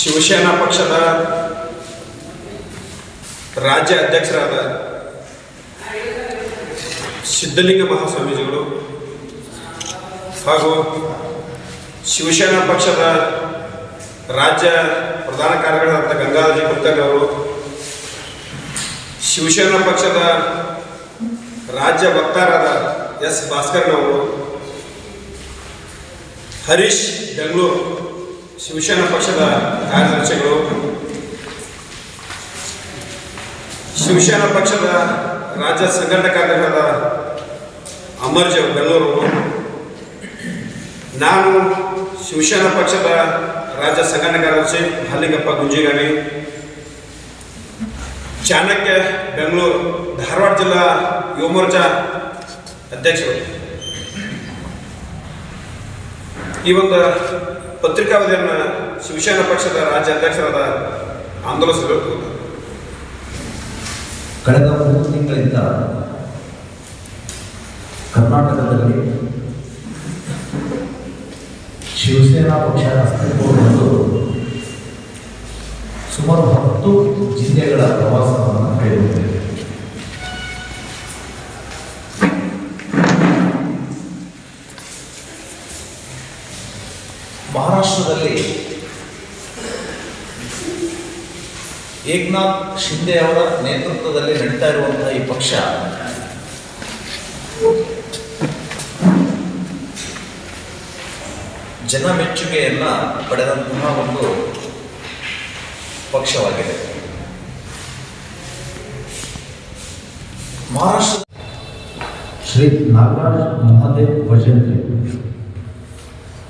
ಶಿವಸೇನಾ ಪಕ್ಷದ ರಾಜ್ಯ ಅಧ್ಯಕ್ಷರಾದ ಸಿದ್ಧಲಿಂಗ ಮಹಾಸ್ವಾಮೀಜಿಗಳು ಹಾಗೂ ಶಿವಸೇನಾ ಪಕ್ಷದ ರಾಜ್ಯ ಪ್ರಧಾನ ಕಾರ್ಯಗಳಾದ ಗಂಗಾಧರಜಿ ಕುಲಕರ್ಣಿ ಅವರು, ಶಿವಸೇನಾ ಪಕ್ಷದ ರಾಜ್ಯ ವಕ್ತಾರಾದ ಎಸ್ ಭಾಸ್ಕರ್ನವರು ಹರೀಶ್ ಬೆಂಗಳೂರು ಶಿವಸೇನಾ ಪಕ್ಷದ ಕಾರ್ಯದರ್ಶಿಗಳು ಶಿವಸೇನಾ ಪಕ್ಷದ ರಾಜ್ಯ ಸಂಘಟನಾ ಕಾರ್ಯದರ್ಶಿಯಾದ ಅಮರ್ಜ್ ಬೆಂಗಳೂರು ನಾನು ಶಿವಸೇನಾ ಪಕ್ಷದ ರಾಜ್ಯ ಸಂಘಟನಾ ಕಾರ್ಯದರ್ಶಿ ಹಾಲಿಂಗಪ್ಪ ಗುಂಜಿಗಾರಿ ಚಾಣಕ್ಯ ಬೆಂಗಳೂರು ಧಾರವಾಡ ಜಿಲ್ಲಾ ಯುವ ಮೋರ್ಚಾ ಅಧ್ಯಕ್ಷರು ಈ ಒಂದು ಪತ್ರಿಕಾವಧಿಯನ್ನು ಶಿವಸೇನಾ ಪಕ್ಷದ ರಾಜ್ಯ ಅಧ್ಯಕ್ಷರಾದ ಆಂದೋಲಿಸಬೇಕು ಕಳೆದ ಮೂರು ತಿಂಗಳಿಂದ ಕರ್ನಾಟಕದಲ್ಲಿ ಶಿವಸೇನಾ ಪಕ್ಷ ಅಸ್ತಿತ್ವಗೊಂಡು ಸುಮಾರು ಹತ್ತು ಜಿಲ್ಲೆಗಳ ಪ್ರವಾಸವನ್ನು ಕೈಗೊಂಡಿದೆ ಮಹಾರಾಷ್ಟ್ರದಲ್ಲಿ ಏಕನಾಥ್ ಶಿಂದೆ ಅವರ ನೇತೃತ್ವದಲ್ಲಿ ನಡೀತಾ ಇರುವಂತಹ ಈ ಪಕ್ಷ, ಜನ ಮೆಚ್ಚುಗೆಯನ್ನ ಪಡೆದಂತಹ ಒಂದು ಪಕ್ಷವಾಗಿದೆ. ಮಹಾರಾಷ್ಟ್ರ ಶ್ರೀ ನಾಗರಾಜ್ ಮಹಾದೇವ್ ಭಜಂತ್ರಿ.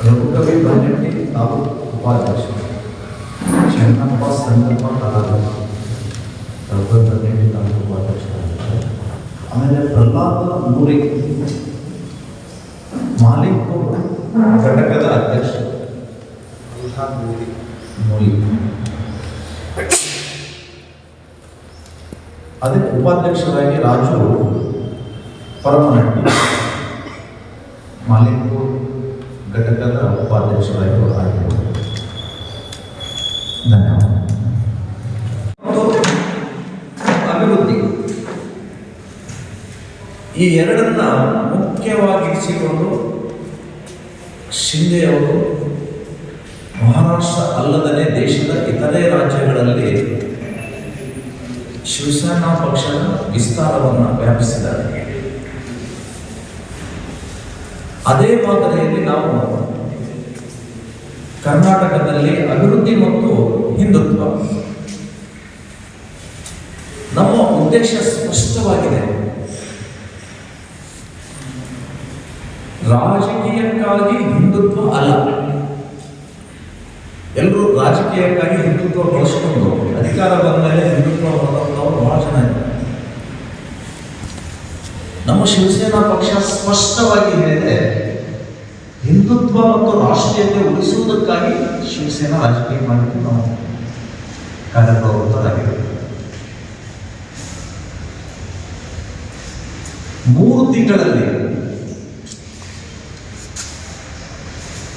ರಘುಕವಿ ಬನ್ನಟ್ಟಿ ತಾಲೂಕು ಉಪಾಧ್ಯಕ್ಷರು ಚೆನ್ನಪ್ಪ ಸಂಗಪ್ಪ ಕಲಾಗತಿ ರಘುಕವಿ ಬನ್ನಟ್ಟಿ ತಾಲೂಕು ಉಪಾಧ್ಯಕ್ಷರಾಗಿದ್ದಾರೆ ಆಮೇಲೆ ಪ್ರಹ್ಲಾದ ಮೂರಿ ಮಾಲಿಕ್ ಘಟಕದ ಅಧ್ಯಕ್ಷರು ಮೂಲಿ ಅದಕ್ಕೆ ಉಪಾಧ್ಯಕ್ಷರಾಗಿ ರಾಜು ಪರಮನಟ್ಟಿ ಮಾಲಿಕೂರ್ ಘಟಕದ ಉಪಾಧ್ಯಕ್ಷರಾಗಿ ಆಗಿರುವುದು ಧನ್ಯವಾದ ಅಭಿವೃದ್ಧಿ. ಈ ಎರಡನ್ನ ಮುಖ್ಯವಾಗಿರಿಸಿಕೊಂಡು ಶಿಂದೆಯವರು ಮಹಾರಾಷ್ಟ್ರ ಅಲ್ಲದನೇ ದೇಶದ ಇತರೆ ರಾಜ್ಯಗಳಲ್ಲಿ ಶಿವಸೇನಾ ಪಕ್ಷದ ವಿಸ್ತಾರವನ್ನು ವ್ಯಾಪಿಸಿದ್ದಾರೆ. ಅದೇ ಮಾದರಿಯಲ್ಲಿ ನಾವು ಕರ್ನಾಟಕದಲ್ಲಿ ಅಭಿವೃದ್ಧಿ ಮತ್ತು ಹಿಂದುತ್ವ. ನಮ್ಮ ಉದ್ದೇಶ ಸ್ಪಷ್ಟವಾಗಿದೆ. ರಾಜಕೀಯಕ್ಕಾಗಿ ಹಿಂದುತ್ವ ಅಲ್ಲ. ಎಲ್ಲರೂ ರಾಜಕೀಯಕ್ಕಾಗಿ ಹಿಂದುತ್ವ ಬಳಸ್ಕೊಂಡು ಅಧಿಕಾರ ಬಂದ ಮೇಲೆ ಹಿಂದುತ್ವ ಹೊರತಂದವರು ಬಹಳ ಜನ ನಮ್ಮ ಶಿವಸೇನಾ ಪಕ್ಷ ಸ್ಪಷ್ಟವಾಗಿ ಹೇಳಿದೆ ಹಿಂದುತ್ವ ಮತ್ತು ರಾಷ್ಟ್ರೀಯತೆ ಉಳಿಸುವುದಕ್ಕಾಗಿ ಶಿವಸೇನಾ ರಾಜಕೀಯ ಮಾಡಿದ್ದು ನಾವು ಮೂರು ತಿಂಗಳಲ್ಲಿ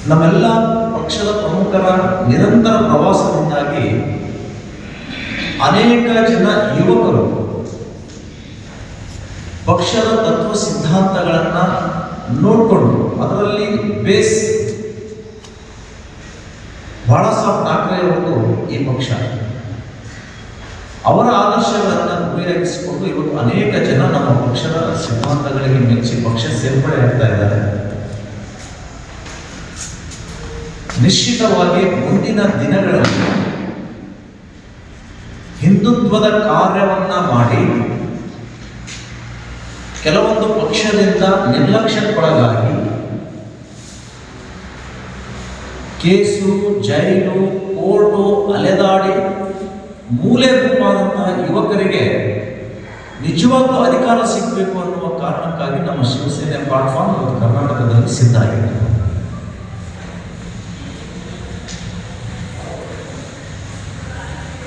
ನಮ್ಮೆಲ್ಲ ಪಕ್ಷದ ಪ್ರಮುಖರ ನಿರಂತರ ಪ್ರವಾಸದಿಂದಾಗಿ ಅನೇಕ ಜನ ಯುವಕರು ಪಕ್ಷದ ತತ್ವ ಸಿದ್ಧಾಂತಗಳನ್ನ ನೋಡಿಕೊಂಡು ಅದರಲ್ಲಿ ಬೇಸ್ ಬಹಳ ಸಾಫ್ಟ್ ಠಾಕ್ರೆ ಅವರು ಈ ಪಕ್ಷ. ಅವರ ಆದರ್ಶಗಳನ್ನು ಉಪಯೋಗಿಸಿಕೊಂಡು ಇವತ್ತು ಅನೇಕ ಜನ ನಮ್ಮ ಪಕ್ಷದ ಸಿದ್ಧಾಂತಗಳಿಗೆ ಮೆಚ್ಚಿ ಪಕ್ಷ ಸೇರ್ಪಡೆ ಆಗ್ತಾ ಇದ್ದಾರೆ. ನಿಶ್ಚಿತವಾಗಿ ಮುಂದಿನ ದಿನಗಳಲ್ಲಿ ಹಿಂದುತ್ವದ ಕಾರ್ಯವನ್ನ ಮಾಡಿ ಕೆಲವೊಂದು ಪಕ್ಷದಿಂದ ನಿರ್ಲಕ್ಷ್ಯಕ್ಕೊಳಗಾಗಿ ಕೇಸು, ಜೈಲು, ಕೋರ್ಟು, ಅಲೆದಾಡಿ, ಮೂಲೆ ಗುಂಪಾದಂತಹ ಯುವಕರಿಗೆ ನಿಜವಾಗ್ಲೂ ಅಧಿಕಾರ ಸಿಗಬೇಕು ಅನ್ನುವ ಕಾರಣಕ್ಕಾಗಿ ನಮ್ಮ ಶಿವಸೇನೆ ಪ್ಲಾಟ್ಫಾರ್ಮ್ ಇವತ್ತು ಕರ್ನಾಟಕದಲ್ಲಿ ಸಿದ್ಧ ಆಗಿದೆ.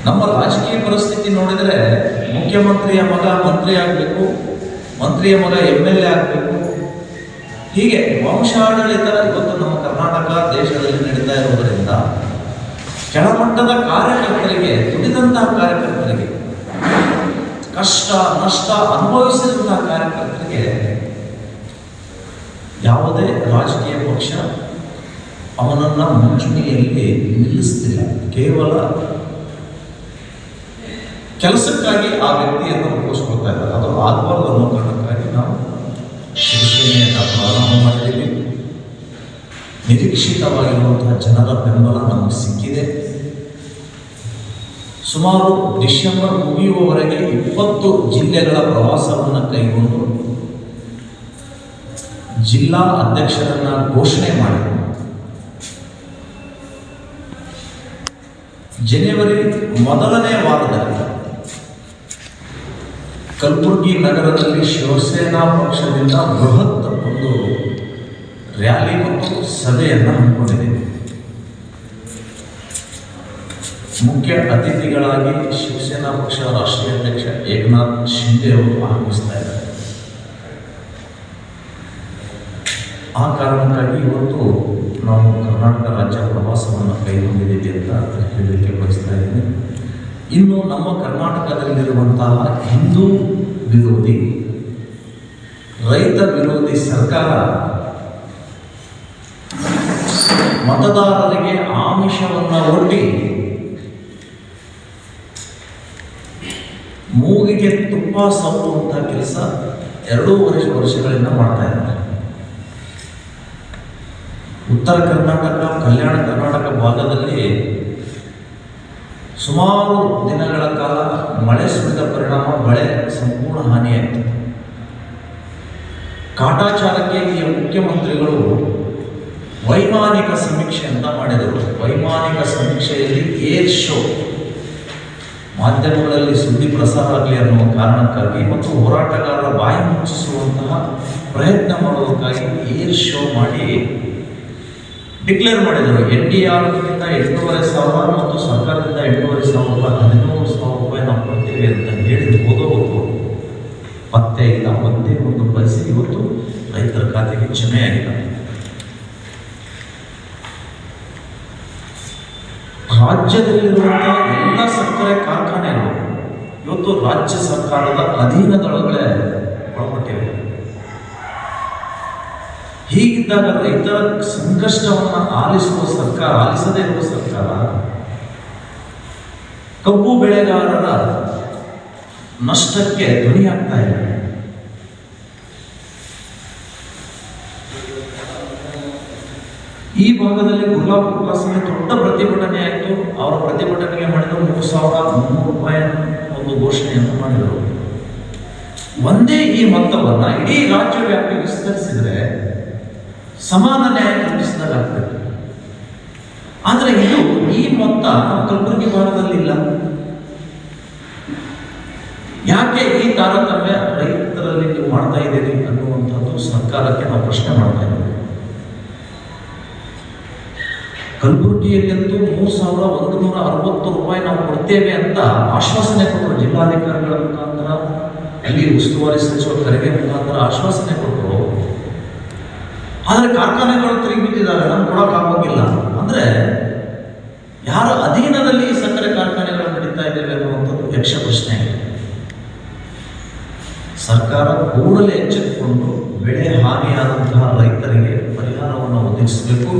ನಮ್ಮ ರಾಜಕೀಯ ಪರಿಸ್ಥಿತಿ ನೋಡಿದರೆ ಮುಖ್ಯಮಂತ್ರಿಯ ಮಗ ಮಂತ್ರಿ ಆಗಬೇಕು, ಮಂತ್ರಿಯ ಮಗ ಎಂ ಎಲ್ ಎ ಆಗಬೇಕು. ಹೀಗೆ ವಂಶಾಡಳಿತ ಇವತ್ತು ನಮ್ಮ ಕರ್ನಾಟಕ ದೇಶದಲ್ಲಿ ನಡೀತಾ ಇರುವುದರಿಂದ ಕೆಳಮಟ್ಟದ ಕಾರ್ಯಕರ್ತರಿಗೆ ದುಡಿದಂತಹ ಕಾರ್ಯಕರ್ತರಿಗೆ, ಕಷ್ಟ, ನಷ್ಟ ಅನುಭವಿಸಿದಂತಹ ಕಾರ್ಯಕರ್ತರಿಗೆ ಯಾವುದೇ ರಾಜಕೀಯ ಪಕ್ಷ ಅವನನ್ನ ಮುಂಚೂಣಿಯಲ್ಲಿ ನಿಲ್ಲಿಸ್ತಿಲ್ಲ. ಕೇವಲ ಕೆಲಸಕ್ಕಾಗಿ ಆ ವ್ಯಕ್ತಿಯನ್ನು ಒಪ್ಪಿಸ್ಕೊಳ್ತಾ ಇದ್ದಾರೆ. ಅದು ಆಗಬಾರ್ದು ಅನ್ನೋ ಕಾರಣಕ್ಕಾಗಿ ನಿರೀಕ್ಷಿತವಾಗಿರುವಂತಹ ಜನರ ಬೆಂಬಲ ನಮಗೆ ಸಿಕ್ಕಿದೆ. ಸುಮಾರು ಡಿಸೆಂಬರ್ ಮುಗಿಯುವವರೆಗೆ ಇಪ್ಪತ್ತು ಜಿಲ್ಲೆಗಳ ಪ್ರವಾಸವನ್ನು ಕೈಗೊಂಡು ಜಿಲ್ಲಾ ಅಧ್ಯಕ್ಷರನ್ನ ಘೋಷಣೆ ಮಾಡಿ ಜನವರಿ ಮೊದಲನೇ ವಾರದಲ್ಲಿ ಕಲಬುರಗಿ ನಗರದಲ್ಲಿ ಶಿವಸೇನಾ ಪಕ್ಷದಿಂದ ಬೃಹತ್ ಒಂದು ರ್ಯಾಲಿ ಮತ್ತು ಸಭೆಯನ್ನು ಹಮ್ಮಿಕೊಂಡಿದ್ದೇವೆ ಮುಖ್ಯ ಅತಿಥಿಗಳಾಗಿ ಶಿವಸೇನಾ ಪಕ್ಷ ರಾಷ್ಟ್ರೀಯ ಅಧ್ಯಕ್ಷ ಏಕನಾಥ್ ಶಿಂದೆ ಅವರು ಆಗಮಿಸ್ತಾ ಇದ್ದಾರೆ. ಆ ಕಾರಣಕ್ಕಾಗಿ ಇವತ್ತು ನಾವು ಕರ್ನಾಟಕ ರಾಜ್ಯ ಪ್ರವಾಸವನ್ನು ಕೈಗೊಂಡಿದ್ದೀವಿ ಅಂತ ಹೇಳಲಿಕ್ಕೆ ಬಯಸ್ತಾ ಇದ್ದೀನಿ. ಇನ್ನು ನಮ್ಮ ಕರ್ನಾಟಕದಲ್ಲಿರುವಂತಹ ಹಿಂದೂ ವಿರೋಧಿ, ರೈತ ವಿರೋಧಿ ಸರ್ಕಾರ ಮತದಾರರಿಗೆ ಆಮಿಷವನ್ನು ಒಡ್ಡಿ ಮೂಗಿಗೆ ತುಪ್ಪ ಸಪ್ಪುವಂಥ ಕೆಲಸ ಎರಡೂವರೆ ವರ್ಷಗಳಿಂದ ಮಾಡ್ತಾ ಇದ್ದಾರೆ. ಉತ್ತರ ಕರ್ನಾಟಕ, ಕಲ್ಯಾಣ ಕರ್ನಾಟಕ ಭಾಗದಲ್ಲಿ ಸುಮಾರು ದಿನಗಳ ಕಾಲ ಮಳೆ ಸುರಿದ ಪರಿಣಾಮ, ಮಳೆ ಸಂಪೂರ್ಣ ಹಾನಿಯಾಯಿತು ಕಾಟಾಚಾರಕ್ಕೆ ಈ ಮುಖ್ಯಮಂತ್ರಿಗಳು ವೈಮಾನಿಕ ಸಮೀಕ್ಷೆ ಅಂತ ಮಾಡಿದರು. ವೈಮಾನಿಕ ಸಮೀಕ್ಷೆಯಲ್ಲಿ ಏರ್ ಶೋ. ಮಾಧ್ಯಮಗಳಲ್ಲಿ ಸುದ್ದಿ ಪ್ರಸಾರ ಆಗಲಿ ಅನ್ನುವ ಕಾರಣಕ್ಕಾಗಿ ಮತ್ತು ಹೋರಾಟಗಾರರ ಬಾಯಿ ಮುಚ್ಚಿಸುವಂತಹ ಪ್ರಯತ್ನ ಮಾಡುವುದಕ್ಕಾಗಿ ಏರ್ ಶೋ ಮಾಡಿ ಡಿಕ್ಲೇರ್ ಮಾಡಿದರು. ಎನ್ ಡಿ ಆರ್ ಗಿಂತ ಎಂಟೂವರೆ ಸಾವಿರ ಮತ್ತು ಸರ್ಕಾರದಿಂದ ಎಂಟೂವರೆ ಸಾವಿರ ರೂಪಾಯಿ ಹದಿಮೂರು ಸಾವಿರ ರೂಪಾಯಿ ನಾವು ಕೊಡ್ತೇವೆ ಅಂತ ಹೇಳಿ ಹೋಗೋದು ಮತ್ತೆ ಇಲ್ಲ, ಒಂದೇ ಒಂದು ಪರಿಸ್ಥಿತಿ ಇವತ್ತು ರೈತರ ಖಾತೆಗೆ ಜಮೆ ಆಗಿದೆ ರಾಜ್ಯದಲ್ಲಿರುವಂತಹ ಎಲ್ಲ ಸಕ್ಕರೆ ಕಾರ್ಖಾನೆಗಳು, ಇವತ್ತು ರಾಜ್ಯ ಸರ್ಕಾರದ ಅಧೀನದೊಳಗಡೆ ಒಳಪಟ್ಟಿವೆ. ಹೀಗಿದ್ದಾಗ ರೈತರ ಸಂಕಷ್ಟವನ್ನು ಆಲಿಸುವ ಸರ್ಕಾರ, ಆಲಿಸದೇ ಇರುವ ಸರ್ಕಾರ, ಕಬ್ಬು ಬೆಳೆಗಾರರ ನಷ್ಟಕ್ಕೆ ಧ್ವನಿಯಾಗ್ತಾ ಇಲ್ಲ ಈ ಭಾಗದಲ್ಲಿ ಗುಲಾಬ್ ಕ್ಲಾಸ್ನಲ್ಲಿ ದೊಡ್ಡ ಪ್ರತಿಭಟನೆ ಆಯಿತು. ಅವರ ಪ್ರತಿಭಟನೆಗೆ ಮಾಡಿದ ಮೂರು ಸಾವಿರದ ಮುನ್ನೂರು ರೂಪಾಯಿ ಒಂದು ಘೋಷಣೆಯನ್ನು ಮಾಡಿದರು. ಒಂದೇ ಈ ಮೊತ್ತವನ್ನು ಇಡೀ ರಾಜ್ಯ ವ್ಯಾಪಿ ವಿಸ್ತರಿಸಿದರೆ ಸಮಾನ ನ್ಯಾಯ ಕಲ್ಪಿಸಿದಾಗ್ತದೆ ಆದರೆ ಇದು ಈ ಮೊತ್ತ ಕಲಬುರಗಿ ಭಾಗದಲ್ಲಿಲ್ಲ ಯಾಕೆ ಈ ತಾರತಮ್ಯ ರೈತರಲ್ಲಿ ನೀವು ಮಾಡ್ತಾ ಇದ್ದೀರಿ ಅನ್ನುವಂಥದ್ದು ಸರ್ಕಾರಕ್ಕೆ ನಾವು ಪ್ರಶ್ನೆ ಮಾಡ್ತಾ ಇದ್ದೀವಿ. ಕಲಬುರಗಿಯಲ್ಲಂತೂ ಮೂರು ಸಾವಿರ ಒಂದು ನೂರ ಅರವತ್ತು ರೂಪಾಯಿ ನಾವು ಕೊಡ್ತೇವೆ ಅಂತ ಆಶ್ವಾಸನೆ ಕೊಟ್ಟರು ಜಿಲ್ಲಾಧಿಕಾರಿಗಳ ಮುಖಾಂತರ, ಅಲ್ಲಿ ಉಸ್ತುವಾರಿ ಸಚಿವ ಕರೆಗೆ ಮುಖಾಂತರ ಆಶ್ವಾಸನೆ ಕೊಟ್ಟರು. ಆದರೆ ಕಾರ್ಖಾನೆಗಳು ತಿರುಗಿ ಬಿದ್ದಿದ್ದಾರೆ ನಮ್ಗೆ ಕೊಡೋಕ್ಕಾಗೋಗಿಲ್ಲ ಅಂದರೆ ಯಾರ ಅಧೀನದಲ್ಲಿ ಸಕ್ಕರೆ ಕಾರ್ಖಾನೆಗಳು ನಡೀತಾ ಇದ್ದೇವೆ ಅನ್ನುವಂಥದ್ದು ಯಕ್ಷ ಪ್ರಶ್ನೆ. ಸರ್ಕಾರ ಕೂಡಲೇ ಎಚ್ಚೆತ್ತುಕೊಂಡು, ಬೆಳೆ ಹಾನಿಯಾದಂತಹ ರೈತರಿಗೆ ಪರಿಹಾರವನ್ನು ಒದಗಿಸಬೇಕು.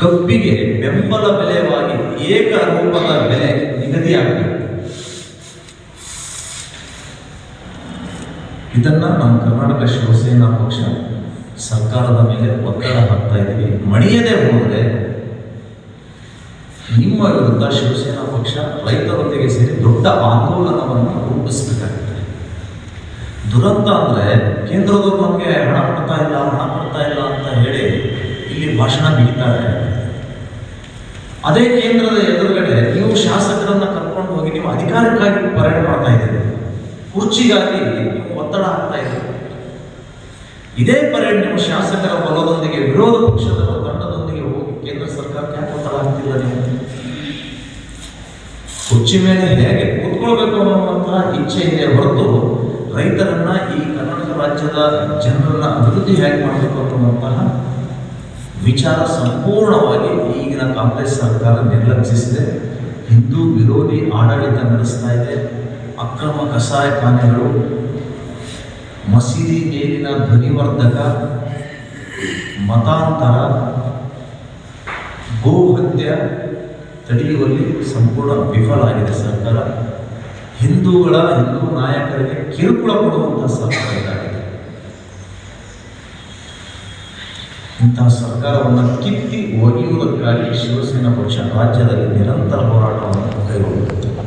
ಕಬ್ಬಿಗೆ ಬೆಂಬಲ ಬೆಲೆವಾಗಿ ಏಕರೂಪದ ಬೆಲೆ ನಿಗದಿಯಾಗಬೇಕು ಇದನ್ನ ನಮ್ಮ ಕರ್ನಾಟಕ ಶಿವಸೇನಾ ಪಕ್ಷ ಸರ್ಕಾರದ ಮೇಲೆ ಒತ್ತಡ ಹಾಕ್ತಾ ಇದ್ದೀವಿ ಮಣಿಯದೇ ಹೋದರೆ ನಿಮ್ಮ ವಿರುದ್ಧ ಶಿವಸೇನಾ ಪಕ್ಷ ರೈತರೊಂದಿಗೆ ಸೇರಿ ದೊಡ್ಡ ಆಂದೋಲನವನ್ನು ರೂಪಿಸಬೇಕಾಗುತ್ತೆ. ದುರಂತ ಅಂದರೆ ಕೇಂದ್ರದವರು ನಮಗೆ ಹಣ ಕೊಡ್ತಾ ಇಲ್ಲ, ಹಣ ಕೊಡ್ತಾ ಇಲ್ಲ ಅಂತ ಹೇಳಿ ಇಲ್ಲಿ ಭಾಷಣ ಬಿಡ್ತಾರೆ ಅದೇ ಕೇಂದ್ರದ ಎದುರುಗಡೆ ನೀವು ಶಾಸಕರನ್ನ ಕರ್ಕೊಂಡು ಹೋಗಿ ನೀವು ಅಧಿಕಾರಕ್ಕಾಗಿ ಪರೇಡ್ ಮಾಡ್ತಾ ಇದ್ದೀರಿ. ಕುರ್ಚಿಗಾಗಿ ಒತ್ತಡ ಆಗ್ತಾ ಇದೆ ಇದೇ ಪರೇಡ್ ನಿಮ್ಮ ಶಾಸಕರ ಬಲದೊಂದಿಗೆ, ವಿರೋಧ ಪಕ್ಷದ ತಂಡದೊಂದಿಗೆ ಹೋಗಿ ಕೇಂದ್ರ ಸರ್ಕಾರಕ್ಕೆ ಯಾಕೆ ಒತ್ತಡ ಆಗ್ತಿಲ್ಲ ನೀವು? ಕುರ್ಚಿ ಮೇಲೆ ಹೇಗೆ ಕೂತ್ಕೊಳ್ಬೇಕು ಅನ್ನುವಂತಹ ಇಚ್ಛೆ ಇದೆ ಹೊರತು ರೈತರನ್ನ ಈ ಕರ್ನಾಟಕ ರಾಜ್ಯದ ಜನರನ್ನ ಅಭಿವೃದ್ಧಿ ಹೇಗೆ ಮಾಡಬೇಕು ಅನ್ನುವಂತಹ ವಿಚಾರ ಸಂಪೂರ್ಣವಾಗಿ ಈಗಿನ ಕಾಂಗ್ರೆಸ್ ಸರ್ಕಾರ ನಿರ್ಲಕ್ಷಿಸಿದೆ. ಹಿಂದೂ ವಿರೋಧಿ ಆಡಳಿತ ನಡೆಸ್ತಾ ಇದೆ. ಅಕ್ರಮ ಕಸಾಯಖಾನೆಗಳು ಮಸೀದಿ ಮೇಲಿನ ಧ್ವನಿವರ್ಧಕ, ಮತಾಂತರ ಗೋಹತ್ಯೆ ತಡೆಯುವಲ್ಲಿ ಸಂಪೂರ್ಣ ವಿಫಲ ಆಗಿದೆ ಸರ್ಕಾರ. ಹಿಂದೂಗಳ ಹಿಂದೂ ನಾಯಕರಿಗೆ ಕಿರುಕುಳ ಕೊಡುವಂತಹ ಸರ್ಕಾರ ಇಂತಹ ಸರ್ಕಾರವನ್ನು ಕಿತ್ತಿ ಒಗೆಯುವುದಕ್ಕಾಗಿ ಶಿವಸೇನಾ ಪಕ್ಷ ರಾಜ್ಯದಲ್ಲಿ ನಿರಂತರ ಹೋರಾಟವನ್ನು ಕೈಗೊಳ್ಳುತ್ತದೆ